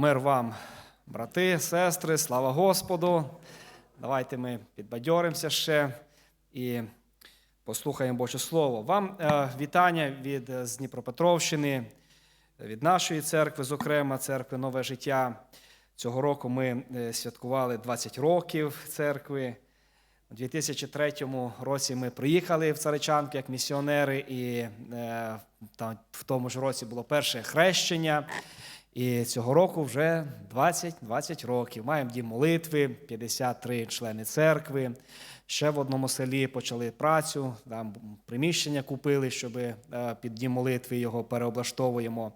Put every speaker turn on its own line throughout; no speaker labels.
Мир вам, брати, сестри, слава Господу. Давайте ми підбадьоримося ще і послухаємо Боже Слово. Вам е, вітання від е, з Дніпропетровщини, від нашої церкви, зокрема, церкви Нове життя. Цього року ми е, святкували 20 років церкви. У 2003 році ми приїхали в Царичанки як місіонери, і в тому ж році було перше хрещення. І цього року вже 20-20 років. Маємо дім молитви, 53 члени церкви. Ще в одному селі почали працю, там приміщення купили, щоб е, під дім молитви його переоблаштовуємо.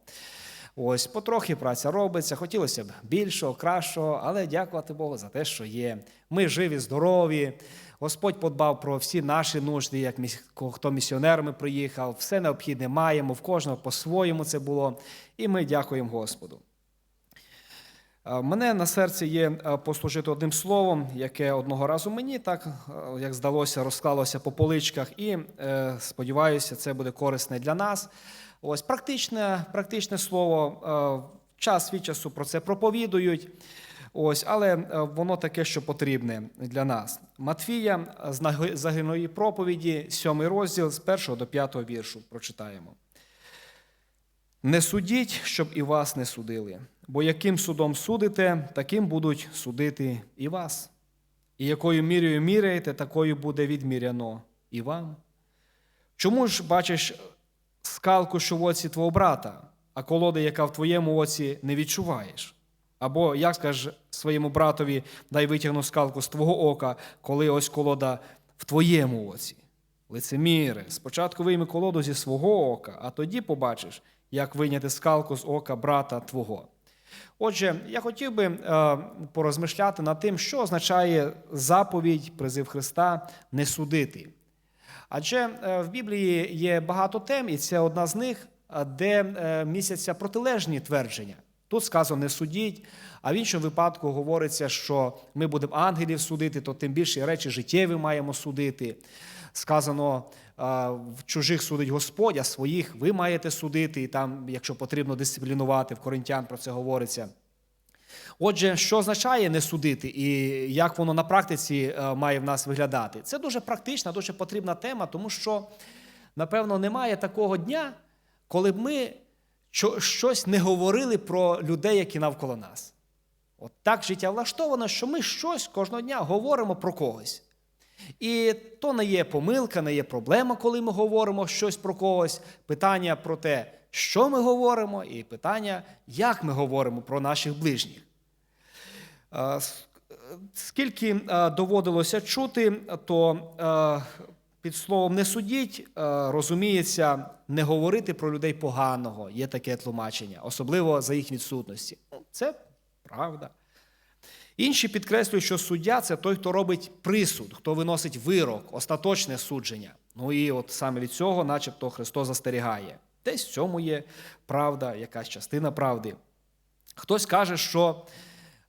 Ось потрохи праця робиться. Хотілося б більшого, кращого, але дякувати Богу за те, що є. Ми живі, здорові. Господь подбав про всі наші нужди, як хто місіонерами приїхав, все необхідне маємо, в кожного по-своєму це було. І ми дякуємо Господу. Е, Мене на серці є е, послужити одним словом, яке одного разу мені так, е, як здалося, розклалося по поличках, і сподіваюся, це буде корисне для нас. Ось практичне, практичне слово, час від часу про це проповідують. Ось, але е, воно таке, що потрібне для нас. Матфія з наги- загиної проповіді, сьомий розділ з першого до п'ятого віршу прочитаємо. Не судіть, щоб і вас не судили, бо яким судом судите, таким будуть судити і вас. І якою мірою міряєте, такою буде відміряно і вам. Чому ж бачиш скалку, що в оці твого брата, а колоди, яка в твоєму оці, не відчуваєш? Або як скажеш своєму братові, дай витягну скалку з твого ока, коли ось колода в твоєму оці? Лицеміре, спочатку вийми колоду зі свого ока, а тоді побачиш, як вийняти скалку з ока брата твого. Отже, я хотів би е, порозмишляти над тим, що означає заповідь, призив Христа не судити. Адже е, в Біблії є багато тем, і це одна з них, е, де містяться протилежні твердження. Тут сказано не судіть, а в іншому випадку говориться, що ми будемо ангелів судити, то тим більше речі життєві маємо судити. Сказано, в чужих судить Господь, а своїх ви маєте судити, і там, якщо потрібно дисциплінувати, в Коринтян про це говориться. Отже, що означає не судити і як воно на практиці е, має в нас виглядати? Це дуже практична, дуже потрібна тема, тому що, напевно, немає такого дня, коли б ми щось не говорили про людей, які навколо нас. От так життя влаштовано, що ми щось кожного дня говоримо про когось. І то не є помилка, не є проблема, коли ми говоримо щось про когось. Питання про те, що ми говоримо, і питання, як ми говоримо про наших ближніх. Е, е, Скільки е, доводилося чути, то під словом не судіть е, розуміється не говорити про людей поганого, є таке тлумачення, особливо за їх відсутності. Ну, Це правда. Інші підкреслюють, що суддя це той, хто робить присуд, хто виносить вирок, остаточне судження. Ну і от саме від цього, начебто, Христос застерігає. Десь в цьому є правда, якась частина правди. Хтось каже, що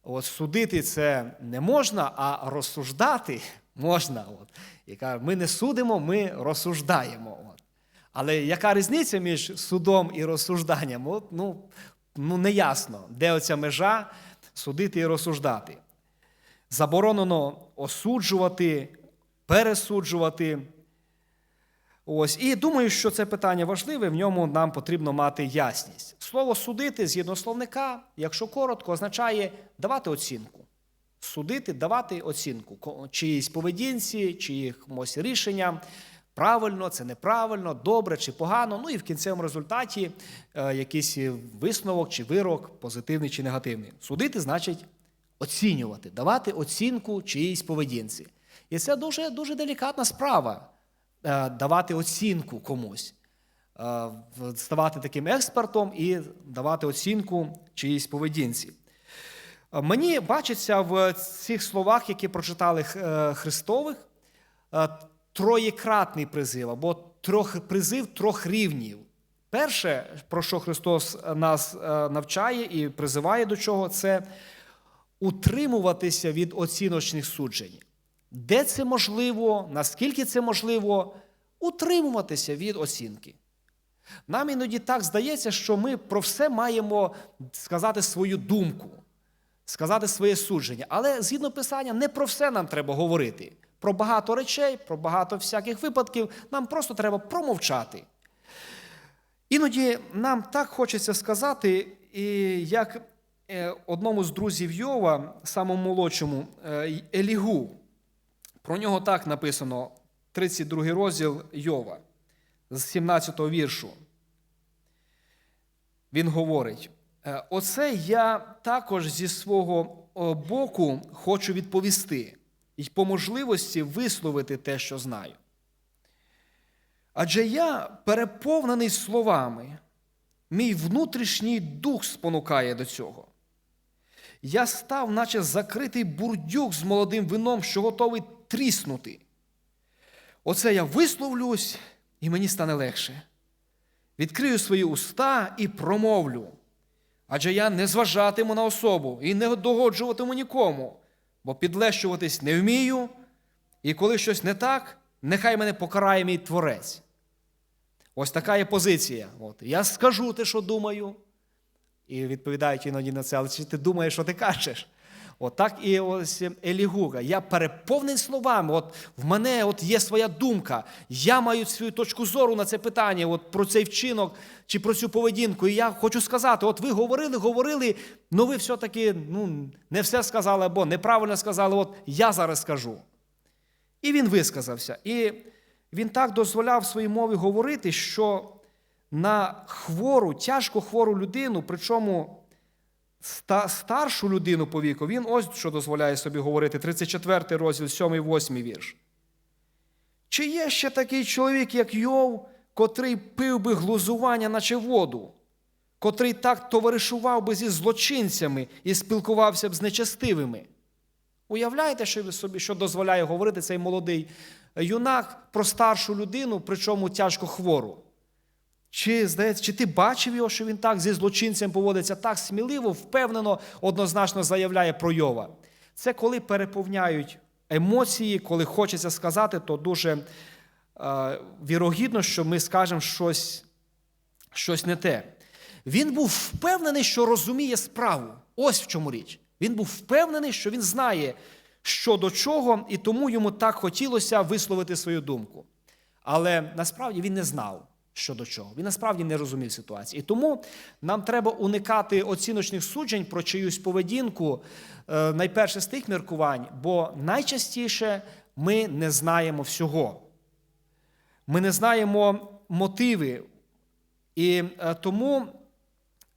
от судити це не можна, а розсуждати можна. От. І ми не судимо, ми розсуждаємо. От. Але яка різниця між судом і розсужданням? От, ну, ну, не ясно, де оця межа судити і розсуждати. Заборонено осуджувати, пересуджувати. Ось. І думаю, що це питання важливе, в ньому нам потрібно мати ясність. Слово судити згідно словника, якщо коротко, означає давати оцінку. Судити, давати оцінку чиїсь поведінці, чиїмось рішенням. Правильно, це неправильно, добре чи погано. Ну і в кінцевому результаті е, якийсь висновок чи вирок, позитивний чи негативний. Судити значить оцінювати, давати оцінку чиїсь поведінці. І це дуже, дуже делікатна справа е, давати оцінку комусь, е, ставати таким експертом і давати оцінку чиїсь поведінці. Е, Мені бачиться в цих словах, які прочитали е, Христових, е, троєкратний призив або трьох, призив трьох рівнів. Перше, про що Христос нас навчає і призиває до чого, це утримуватися від оціночних суджень. Де це можливо, наскільки це можливо, утримуватися від оцінки. Нам іноді так здається, що ми про все маємо сказати свою думку, сказати своє судження. Але згідно Писання, не про все нам треба говорити. Про багато речей, про багато всяких випадків нам просто треба промовчати. Іноді нам так хочеться сказати, і як е, одному з друзів Йова, самому молодшому, е, Елігу, про нього так написано, 32 розділ Йова, з 17 віршу. Він говорить: «Е, Оце я також зі свого боку хочу відповісти і по можливості висловити те, що знаю. Адже я переповнений словами, мій внутрішній дух спонукає до цього. Я став, наче закритий бурдюк з молодим вином, що готовий тріснути. Оце я висловлюсь, і мені стане легше. Відкрию свої уста і промовлю. Адже я не зважатиму на особу і не догоджуватиму нікому, бо підлещуватись не вмію, і коли щось не так, нехай мене покарає мій творець. Ось така є позиція. От. Я скажу те, що думаю, і відповідають іноді на це, але чи ти думаєш, що ти кажеш? От і ось Елігуга. Я переповнений словами. От в мене от є своя думка. Я маю свою точку зору на це питання, от про цей вчинок чи про цю поведінку. І я хочу сказати: от ви говорили, говорили, але ви все-таки ну, не все сказали або неправильно сказали. От я зараз скажу. І він висказався. І він так дозволяв своїй мові говорити, що на хвору, тяжко хвору людину, причому старшу людину по віку, він ось що дозволяє собі говорити, 34 розділ, 7 8 вірш. Чи є ще такий чоловік, як Йов, котрий пив би глузування, наче воду, котрий так товаришував би зі злочинцями і спілкувався б з нечестивими? Уявляєте що собі, що дозволяє говорити цей молодий юнак про старшу людину, причому тяжко хвору? Чи здається, чи ти бачив його, що він так зі злочинцем поводиться, так сміливо, впевнено, однозначно заявляє про Йова? Це коли переповняють емоції, коли хочеться сказати, то дуже е, вірогідно, що ми скажемо щось, щось не те. Він був впевнений, що розуміє справу. Ось в чому річ. Він був впевнений, що він знає, що до чого, і тому йому так хотілося висловити свою думку. Але насправді він не знав, що до чого. Він насправді не розумів ситуації. І тому нам треба уникати оціночних суджень про чиюсь поведінку, е, найперше з тих міркувань, бо найчастіше ми не знаємо всього. Ми не знаємо мотиви. І е, тому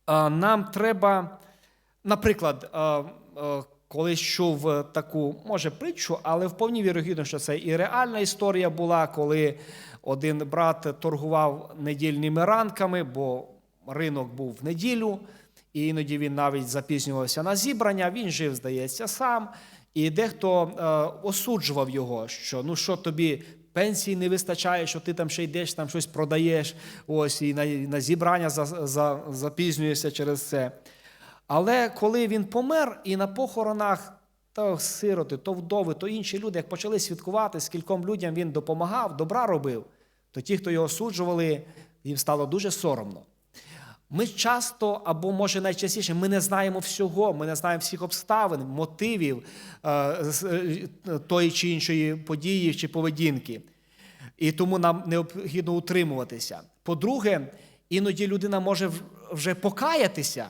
е, нам треба, наприклад, колись чув е, таку, може, притчу, але вповні вірогідно, що це і реальна історія була, коли один брат торгував недільними ранками, бо ринок був в неділю, і іноді він навіть запізнювався на зібрання. Він жив, здається, сам. І дехто е, осуджував його, що ну що тобі пенсії не вистачає, що ти там ще йдеш, там щось продаєш, ось і на, на зібрання за, за, запізнюєшся через це. Але коли він помер, і на похоронах то сироти, то вдови, то інші люди, як почали святкувати, скільком людям він допомагав, добра робив, то ті, хто його осуджували, їм стало дуже соромно. Ми часто, або може найчастіше, ми не знаємо всього, ми не знаємо всіх обставин, мотивів е, е, тої чи іншої події чи поведінки. І тому нам необхідно утримуватися. По-друге, іноді людина може вже покаятися.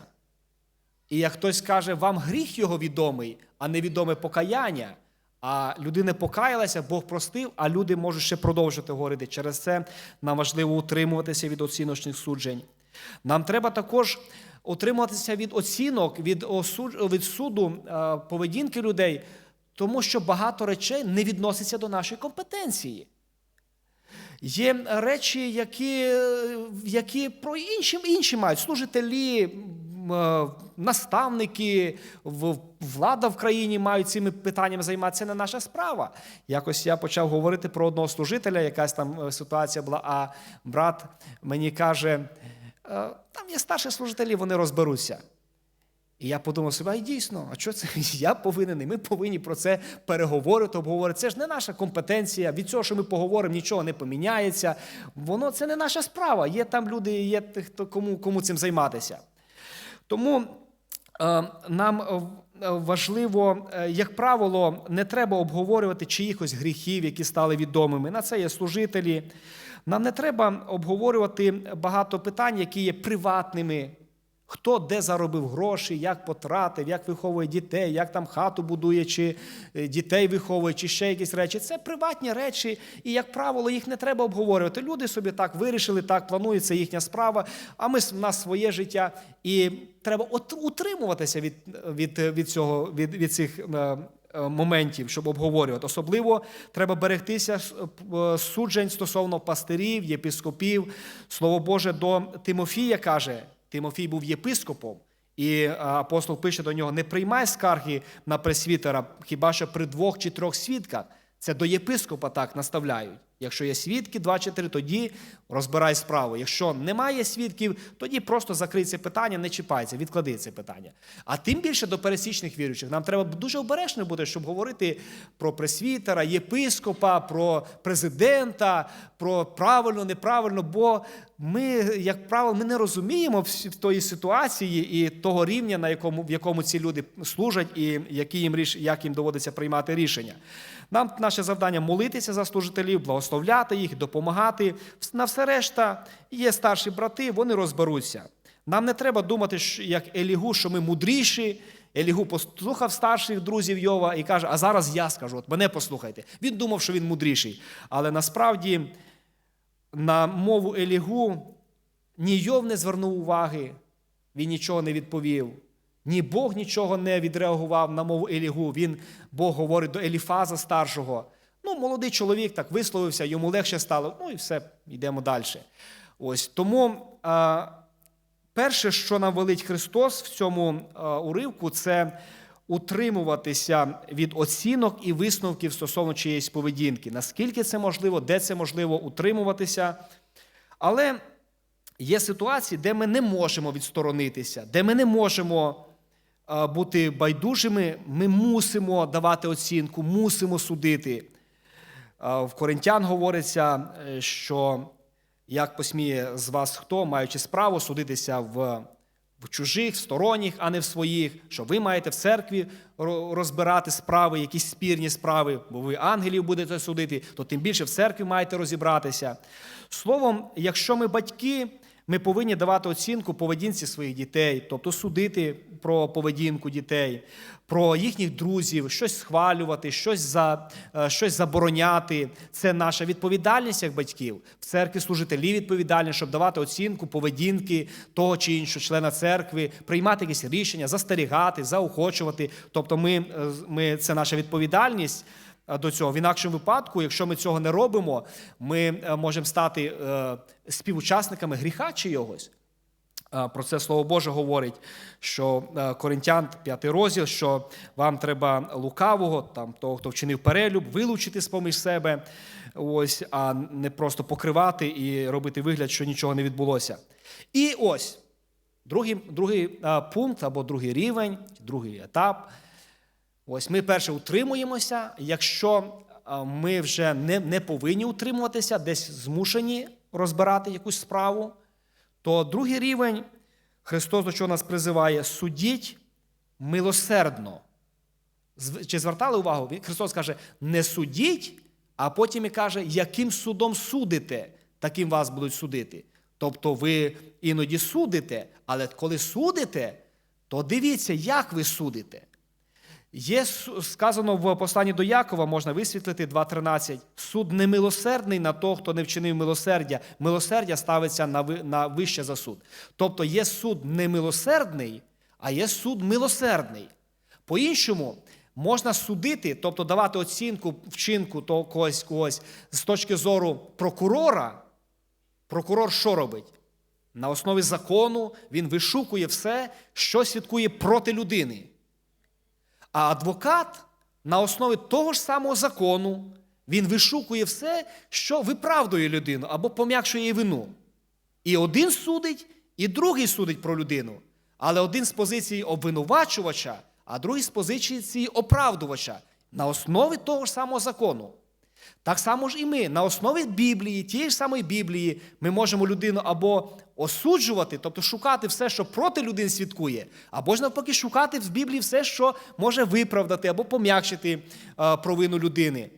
І як хтось каже, вам гріх його відомий, а невідоме покаяння. А людина покаялася, Бог простив, а люди можуть ще продовжити говорити. Через це нам важливо утримуватися від оціночних суджень. Нам треба також утримуватися від оцінок, від, осуд... від суду е, поведінки людей, тому що багато речей не відносяться до нашої компетенції. Є речі, які, які про інші, інші мають служителі, е, наставники, влада в країні мають цими питаннями займатися. Це не наша справа. Якось я почав говорити про одного служителя, якась там е, ситуація була, а брат мені каже: «Е, там є старші служителі, вони розберуться. І я подумав собі, а дійсно, а що це я повинен? І ми повинні про це переговорити, обговорити. Це ж не наша компетенція. Від цього, що ми поговоримо, нічого не поміняється. Воно це не наша справа. Є там люди, є тих, кому, кому цим займатися. Тому е, нам е, важливо, е, як правило, не треба обговорювати чиїхось гріхів, які стали відомими. На це є служителі. Нам не треба обговорювати багато питань, які є приватними. Хто де заробив гроші, як потратив, як виховує дітей, як там хату будує, чи е, дітей виховує, чи ще якісь речі. Це приватні речі, і, як правило, їх не треба обговорювати. Люди собі так вирішили, так планують, це їхня справа. А ми в нас своє життя. І треба утримуватися від, від, від, цього, від, від цих. е, е, Моментів, щоб обговорювати. Особливо треба берегтися суджень стосовно пастирів, єпископів. Слово Боже до Тимофія каже: Тимофій був єпископом, і е, апостол пише до нього: не приймай скарги на пресвітера, хіба що при двох чи трьох свідках. Це до єпископа так наставляють. Якщо є свідки, два чи три, тоді розбирай справу. Якщо немає свідків, тоді просто закрий це питання, не чіпайся, відклади це питання. А тим більше до пересічних віруючих. Нам треба дуже обережно бути, щоб говорити про пресвітера, єпископа, про президента, про правильно, неправильно, бо ми, як правило, ми не розуміємо в тої ситуації і того рівня, на якому, в якому ці люди служать, і які їм як їм доводиться приймати рішення. Нам наше завдання молитися за служителів, благословляти їх, допомагати. На все решта є старші брати, вони розберуться. Нам не треба думати, як Елігу, що ми мудріші. Елігу послухав старших друзів Йова і каже: А зараз я скажу, от мене послухайте. Він думав, що він мудріший. Але насправді на мову Елігу ні Йов не звернув уваги, він нічого не відповів. Ні Бог нічого не відреагував на мову Елігу. Він Бог говорить до Еліфаза старшого. Ну, молодий чоловік так висловився, йому легше стало. Ну і все, йдемо далі. Ось тому а, перше, що нам велить Христос в цьому а, уривку, це утримуватися від оцінок і висновків стосовно чиєїсь поведінки. Наскільки це можливо, де це можливо утримуватися. Але є ситуації, де ми не можемо відсторонитися, де ми не можемо бути байдужими, ми мусимо давати оцінку, мусимо судити. В Коринтян говориться, е, що як посміє з вас хто, маючи справу, судитися в, в чужих, сторонніх, а не в своїх, що ви маєте в церкві розбирати справи, якісь спірні справи, бо ви ангелів будете судити, то тим більше в церкві маєте розібратися. Словом, якщо ми батьки, ми повинні давати оцінку поведінці своїх дітей, тобто судити про поведінку дітей, про їхніх друзів, щось схвалювати, щось, за, е, щось забороняти. Це наша відповідальність як батьків. В церкві служителі відповідальні, щоб давати оцінку поведінки того чи іншого члена церкви, приймати якісь рішення, застерігати, заохочувати. Тобто, ми, е, ми, це наша відповідальність до цього. В інакшому випадку, якщо ми цього не робимо, ми е, можемо стати е, співучасниками гріха чийогось. Е, Про це Слово Боже говорить, що е, Коринтян, 5 розділ, що вам треба лукавого, там того, хто вчинив перелюб, вилучити з поміж себе, ось, а не просто покривати і робити вигляд, що нічого не відбулося. І ось другий, другий е, пункт або другий рівень, другий етап. Ось ми перше утримуємося. Якщо ми вже не, не повинні утримуватися, десь змушені розбирати якусь справу, то другий рівень Христос до чого нас призиває судіть милосердно. Чи звертали увагу? Христос каже, не судіть, а потім і каже, яким судом судите, таким вас будуть судити. Тобто ви іноді судите, але коли судите, то дивіться, як ви судите. Є сказано в посланні до Якова, можна висвітлити 2.13. Суд немилосердний на того, хто не вчинив милосердя. Милосердя ставиться на, ви- на вище за суд. Тобто є суд немилосердний, а є суд милосердний. По-іншому, можна судити, тобто давати оцінку вчинку того когось, когось з точки зору прокурора. Прокурор що робить? На основі закону він вишукує все, що свідкує проти людини. А адвокат на основі того ж самого закону він вишукує все, що виправдує людину або пом'якшує її вину. І один судить, і другий судить про людину. Але один з позиції обвинувачувача, а другий з позиції оправдувача на основі того ж самого закону. Так само ж і ми на основі Біблії, тієї ж самої Біблії, ми можемо людину або осуджувати, тобто шукати все, що проти людини свідкує, або ж навпаки шукати в Біблії все, що може виправдати або пом'якшити е, провину людини.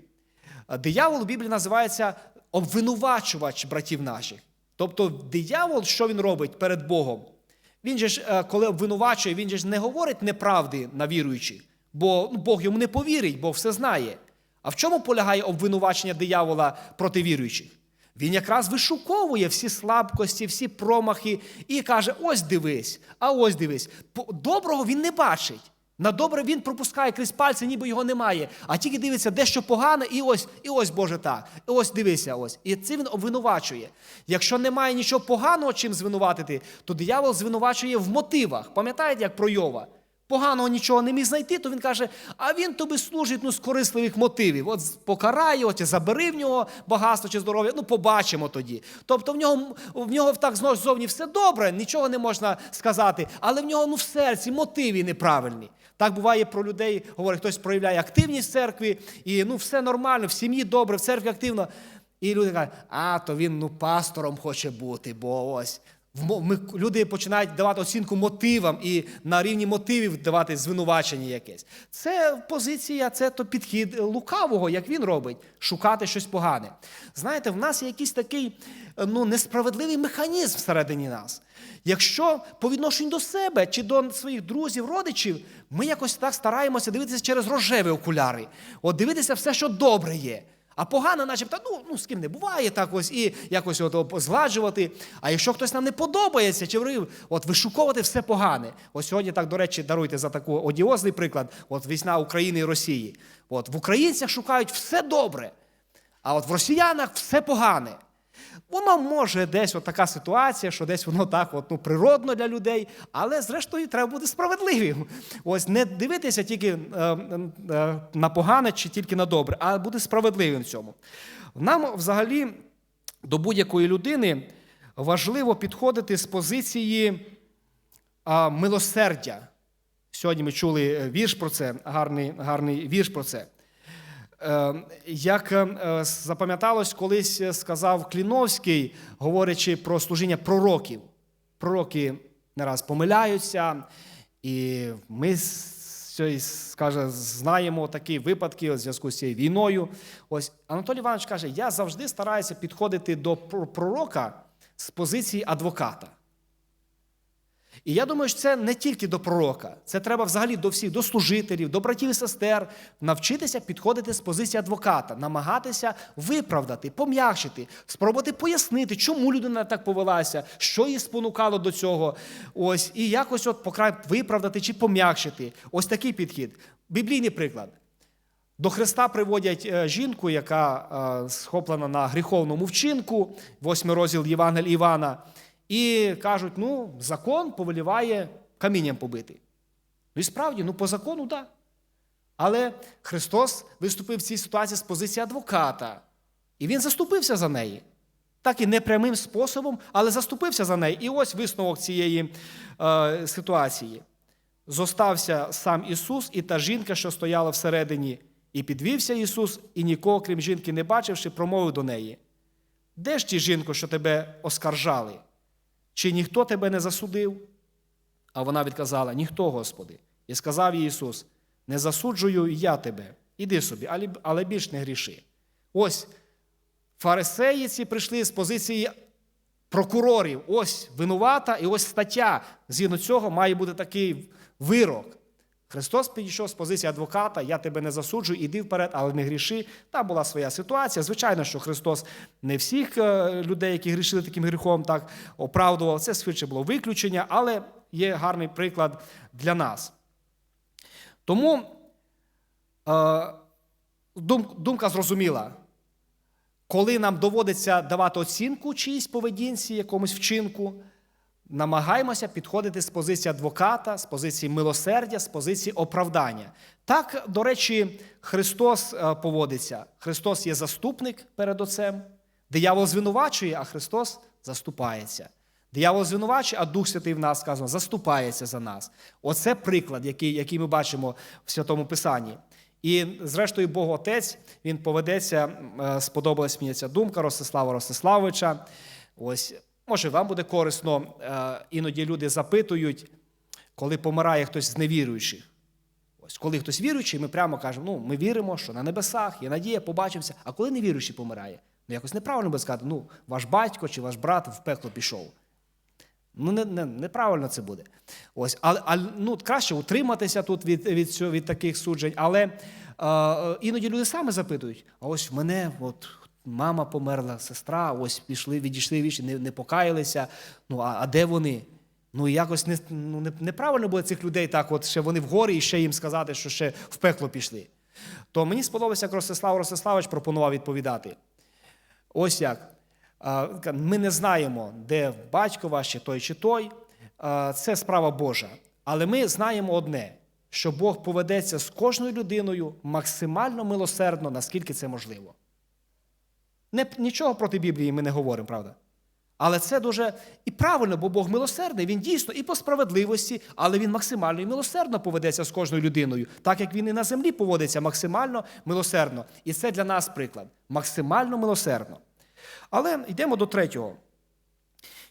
Е, Диявол у Біблії називається обвинувачувач братів наших. Тобто, диявол, що він робить перед Богом? Він же ж, е, коли обвинувачує, він же ж не говорить неправди на віруючих, бо ну, Бог йому не повірить, Бог все знає. А в чому полягає обвинувачення диявола проти віруючих? Він якраз вишуковує всі слабкості, всі промахи і каже: ось дивись, а ось дивись. Доброго він не бачить. На добре він пропускає крізь пальці, ніби його немає, а тільки дивиться дещо погане, і ось, і ось Боже так. І ось дивися, ось. І це він обвинувачує. Якщо немає нічого поганого, чим звинуватити, то диявол звинувачує в мотивах. Пам'ятаєте, як про Йова? Поганого нічого не міг знайти, то він каже: а він тобі служить ну, з корисливих мотивів. От покарай його, чи забери в нього багатство чи здоров'я, ну побачимо тоді. Тобто в нього в нього так зовні все добре, нічого не можна сказати, але в нього ну, в серці мотиви неправильні. Так буває про людей, говорить, хтось проявляє активність в церкві, і ну все нормально, в сім'ї добре, в церкві активно. І люди кажуть, а то він ну пастором хоче бути, бо ось. Люди починають давати оцінку мотивам і на рівні мотивів давати звинувачення якесь. Це позиція, це то підхід лукавого, як він робить, шукати щось погане. Знаєте, в нас є якийсь такий ну, несправедливий механізм всередині нас. Якщо по відношенню до себе чи до своїх друзів, родичів, ми якось так стараємося дивитися через рожеві окуляри, от дивитися все, що добре є. А погано, начебто, ну, ну з ким не буває так ось і якось от, згладжувати. А якщо хтось нам не подобається, чи врив, от вишуковувати все погане. Ось сьогодні, так, до речі, даруйте за таку одіозний приклад, от війна України і Росії. От в українцях шукають все добре, а от в росіянах все погане. Воно може десь от така ситуація, що десь воно так от, ну, природно для людей, але зрештою треба бути справедливим. Ось не дивитися тільки е, е, на погане чи тільки на добре, а бути справедливим в цьому. Нам взагалі до будь-якої людини важливо підходити з позиції а, милосердя. Сьогодні ми чули е, вірш про це, гарний, гарний вірш про це. Е, Як е, запам'яталось, колись сказав Кліновський, говорячи про служіння пророків. Пророки не раз помиляються, і ми з скаже, знаємо такі випадки у зв'язку з цією війною. Ось Анатолій Іванович каже: я завжди стараюся підходити до пророка з позиції адвоката. І я думаю, що це не тільки до пророка, це треба взагалі до всіх, до служителів, до братів і сестер, навчитися підходити з позиції адвоката, намагатися виправдати, пом'якшити, спробувати пояснити, чому людина так повелася, що її спонукало до цього. Ось, і якось от покрай виправдати чи пом'якшити. Ось такий підхід. Біблійний приклад. До Христа приводять е, жінку, яка е, схоплена на гріховному вчинку, восьмий розділ Євангель Івана, і кажуть: ну, закон повеліває камінням побити. Ну і справді, ну по закону, так. Да. Але Христос виступив в цій ситуації з позиції адвоката, і Він заступився за неї. Так і непрямим способом, але заступився за неї. І ось висновок цієї е, ситуації. Зостався сам Ісус і та жінка, що стояла всередині, і підвівся Ісус, і нікого, крім жінки, не бачивши, промовив до неї: Де ж ті жінко, що тебе оскаржали? Чи ніхто тебе не засудив? А вона відказала: Ніхто, Господи. І сказав їй Ісус: Не засуджую я тебе, іди собі, але- більш не гріши. Ось фарисеї ці прийшли з позиції прокурорів. Ось винувата і ось стаття. Згідно цього має бути такий вирок. Христос підійшов з позиції адвоката, я тебе не засуджую, іди вперед, але не гріши. Там була своя ситуація. Звичайно, що Христос не всіх е, людей, які грішили таким гріхом, так оправдував. Це швидше було виключення, але є гарний приклад для нас. Тому е, думка зрозуміла. Коли нам доводиться давати оцінку чиїсь поведінці, якомусь вчинку, намагаємося підходити з позиції адвоката, з позиції милосердя, з позиції оправдання. Так, до речі, Христос е, поводиться. Христос є заступник перед Отцем, диявол звинувачує, а Христос заступається. Диявол звинувачує, а Дух Святий в нас сказано, заступається за нас. Оце приклад, який, який ми бачимо в Святому Писанні. І, зрештою, Бог Отець, він поведеться, е, сподобалась мені ця думка Ростислава Ростиславовича. Ось, може, вам буде корисно. Е, Іноді люди запитують, коли помирає хтось з невіруючих. Ось, коли хтось віруючий, ми прямо кажемо, ну, ми віримо, що на небесах є надія, побачимося. А коли невіруючий помирає, ну якось неправильно би сказати, ну, ваш батько чи ваш брат в пекло пішов. Ну, не, не, неправильно це буде. Ось, але, але ну, краще утриматися тут від, від, цього, від таких суджень. Але е, іноді люди самі запитують: а ось в мене от, мама померла, сестра, ось пішли, відійшли вічі, не, не покаялися. Ну, а, а де вони? Ну, якось не, ну, не, неправильно буде цих людей так, от ще вони вгорі, і ще їм сказати, що ще в пекло пішли. То мені сподобалося, як Ростислав Ростиславович пропонував відповідати. Ось як. Ми не знаємо, де батько ваш, чи той, чи той. Це справа Божа. Але ми знаємо одне: що Бог поведеться з кожною людиною максимально милосердно, наскільки це можливо. Не, нічого проти Біблії ми не говоримо, правда? Але це дуже і правильно, бо Бог милосердний, він дійсно і по справедливості, але він максимально і милосердно поведеться з кожною людиною, так як він і на землі поводиться максимально милосердно. І це для нас приклад максимально милосердно. Але йдемо до третього.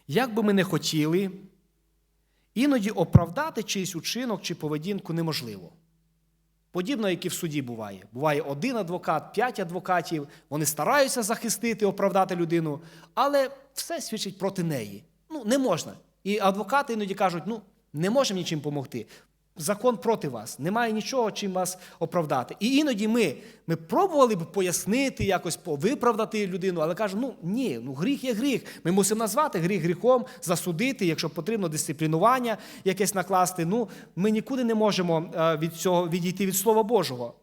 Як би ми не хотіли, іноді оправдати чийсь учинок чи поведінку неможливо. Подібно, як і в суді буває. Буває один адвокат, п'ять адвокатів, вони стараються захистити, оправдати людину, але все свідчить проти неї. Ну, не можна. І адвокати іноді кажуть, ну, не можемо нічим допомогти. Закон проти вас, немає нічого, чим вас оправдати. І іноді ми ми пробували б пояснити, якось виправдати людину, але кажемо, ну ні, ну гріх є гріх. Ми мусимо назвати гріх гріхом, засудити, якщо потрібно дисциплінування якесь накласти. Ну, ми нікуди не можемо від цього відійти від Слова Божого.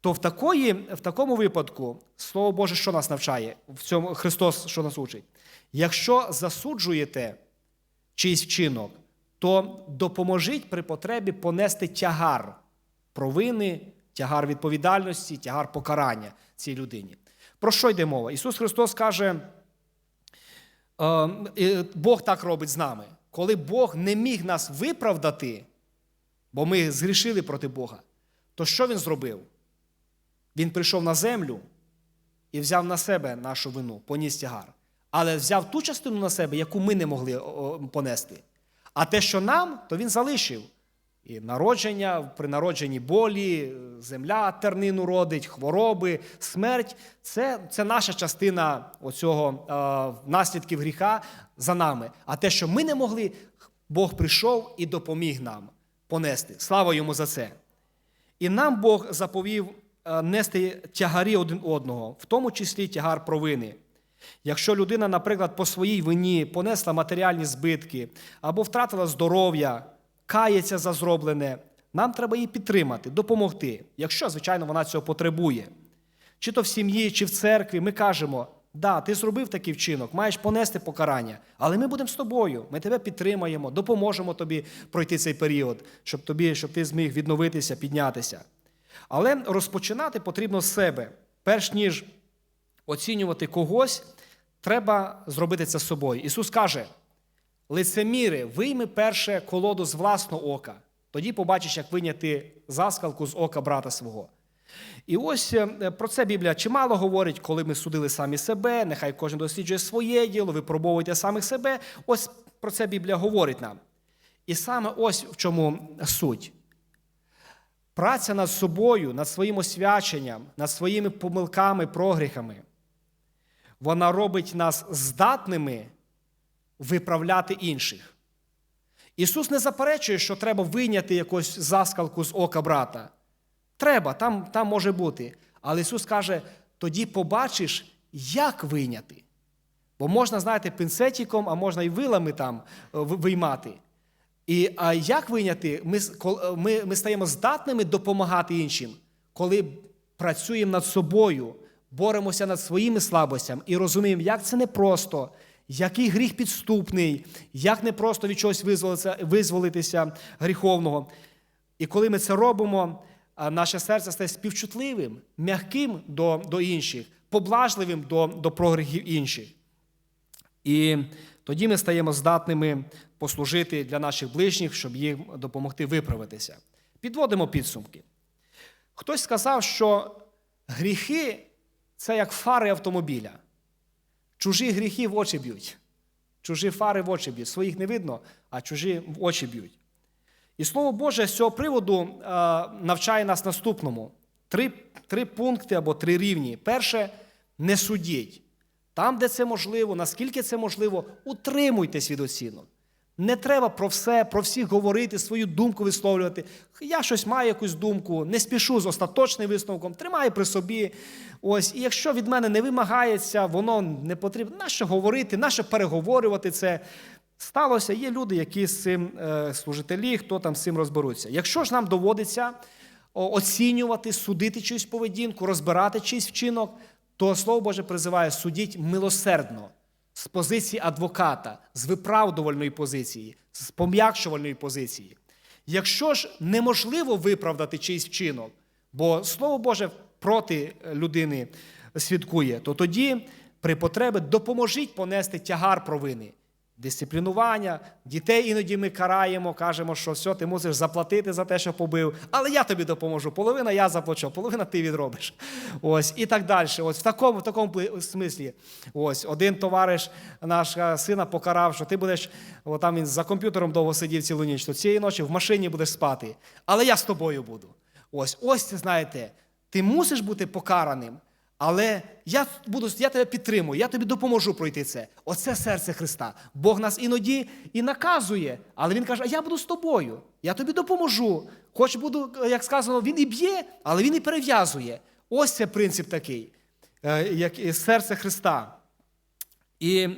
То в такої, в такому випадку Слово Боже, що нас навчає? В цьому Христос що нас учить? Якщо засуджуєте чийсь вчинок, то допоможіть при потребі понести тягар провини, тягар відповідальності, тягар покарання цій людині. Про що йде мова? Ісус Христос каже, Бог так робить з нами. Коли Бог не міг нас виправдати, бо ми згрішили проти Бога, то що Він зробив? Він прийшов на землю і взяв на себе нашу вину, поніс тягар. Але взяв ту частину на себе, яку ми не могли понести. А те, що нам, то він залишив. І народження, при народженні болі, земля тернину родить, хвороби, смерть це це наша частина оцього е, наслідків гріха за нами. А те, що ми не могли, Бог прийшов і допоміг нам понести. Слава йому за це. І нам Бог заповів нести тягарі один одного, в тому числі тягар провини. Якщо людина, наприклад, по своїй вині понесла матеріальні збитки або втратила здоров'я, кається за зроблене, нам треба її підтримати, допомогти, якщо, звичайно, вона цього потребує. Чи то в сім'ї, чи в церкві, ми кажемо, да, ти зробив такий вчинок, маєш понести покарання, але ми будемо з тобою, ми тебе підтримаємо, допоможемо тобі пройти цей період, щоб тобі, щоб ти зміг відновитися, піднятися. Але розпочинати потрібно з себе, перш ніж оцінювати когось, треба зробити це з собою. Ісус каже: лицеміри, вийми перше колоду з власного ока, тоді побачиш, як виняти заскалку з ока брата свого. І ось е, про це Біблія чимало говорить, коли ми судили самі себе, нехай кожен досліджує своє діло, випробовуйте самих себе. Ось про це Біблія говорить нам. І саме ось в чому суть. Праця над собою, над своїм освяченням, над своїми помилками, прогріхами, вона робить нас здатними виправляти інших. Ісус не заперечує, що треба вийняти якусь заскалку з ока брата. Треба, там, там може бути. Але Ісус каже: тоді побачиш, як вийняти. Бо можна, знаєте, пінцетиком, а можна і вилами там е, виймати. І а як виняти? Ми ми, ми стаємо здатними допомагати іншим, коли працюємо над собою, боремося над своїми слабостями і розуміємо, як це непросто, який гріх підступний, як непросто від чогось визволитися, гріховного. І коли ми це робимо, наше серце стає співчутливим, м'яким до до інших, поблажливим до, до прогріхів інших. І тоді ми стаємо здатними послужити для наших ближніх, щоб їм допомогти виправитися. Підводимо підсумки. Хтось сказав, що гріхи це як фари автомобіля. Чужі гріхи в очі б'ють. Чужі фари в очі б'ють. Своїх не видно, а чужі в очі б'ють. І Слово Боже з цього приводу е, навчає нас наступному: три, три пункти або три рівні. Перше, не судіть. Там, де це можливо, наскільки це можливо, утримуйтесь від оцінок. Не треба про все, про всіх говорити, свою думку висловлювати. Я щось маю якусь думку, не спішу з остаточним висновком, тримаю при собі. Ось, і якщо від мене не вимагається, воно не потрібно. Нащо говорити, нащо переговорювати це? Сталося, є люди, які з цим е, служителі, хто там з цим розберуться. Якщо ж нам доводиться оцінювати, судити чиюсь поведінку, розбирати чийсь вчинок, то Слово Боже призиває судіть милосердно з позиції адвоката, з виправдувальної позиції, з пом'якшувальної позиції. Якщо ж неможливо виправдати чийсь вчинок, бо Слово Боже проти людини свідкує, то тоді при потребі допоможіть понести тягар провини. Дисциплінування, дітей іноді ми караємо, кажемо, що все, ти мусиш заплатити за те, що побив, але я тобі допоможу. Половина я заплачу, половина ти відробиш. Ось і так далі. Ось в такому в такому смислі. Ось один товариш нашого сина покарав, що ти будеш, о, там він за комп'ютером довго сидів цілу ніч, то цієї ночі в машині будеш спати. Але я з тобою буду. Ось, ось знаєте, ти мусиш бути покараним. Але я буду, я тебе підтримую, я тобі допоможу пройти це. Оце серце Христа. Бог нас іноді і наказує, але Він каже, а я буду з тобою, я тобі допоможу. Хоч буду, як сказано, він і б'є, але він і перев'язує. Ось це принцип такий, е, як серце Христа. І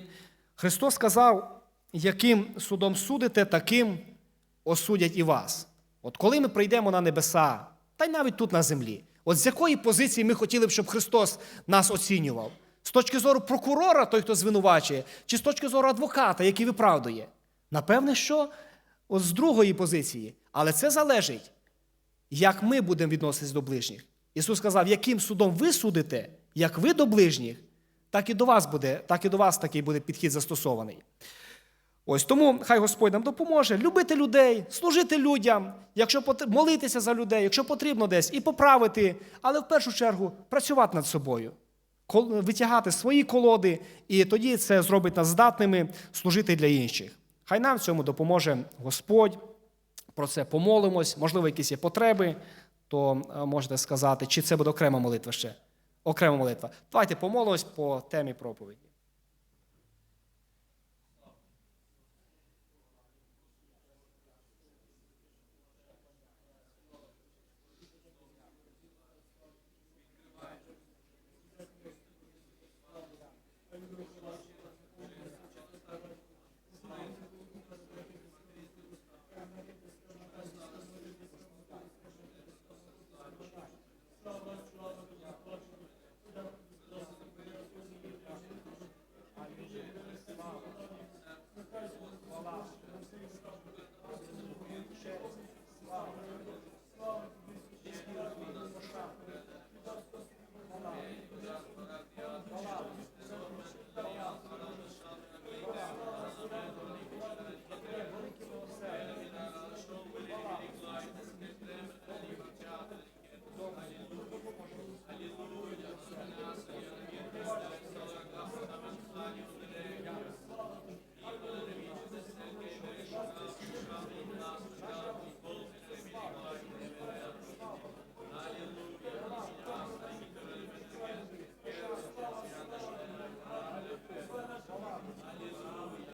Христос сказав, яким судом судите, таким осудять і вас. От коли ми прийдемо на небеса, та й навіть тут на землі, от з якої позиції ми хотіли б, щоб Христос нас оцінював? З точки зору прокурора, той, хто звинувачує, чи з точки зору адвоката, який виправдує? Напевне, що от з другої позиції. Але це залежить, як ми будемо відноситись до ближніх. Ісус сказав, яким судом ви судите, як ви до ближніх, так і до вас буде, так і до вас такий буде підхід застосований. Ось тому хай Господь нам допоможе любити людей, служити людям, якщо пот- молитися за людей, якщо потрібно десь і поправити, але в першу чергу працювати над собою, витягати свої колоди, і тоді це зробить нас здатними служити для інших. Хай нам в цьому допоможе Господь. Про це помолимось, можливо, якісь є потреби, то е, можете сказати, чи це буде окрема молитва ще? Окрема молитва. Давайте помолимось по темі проповіді.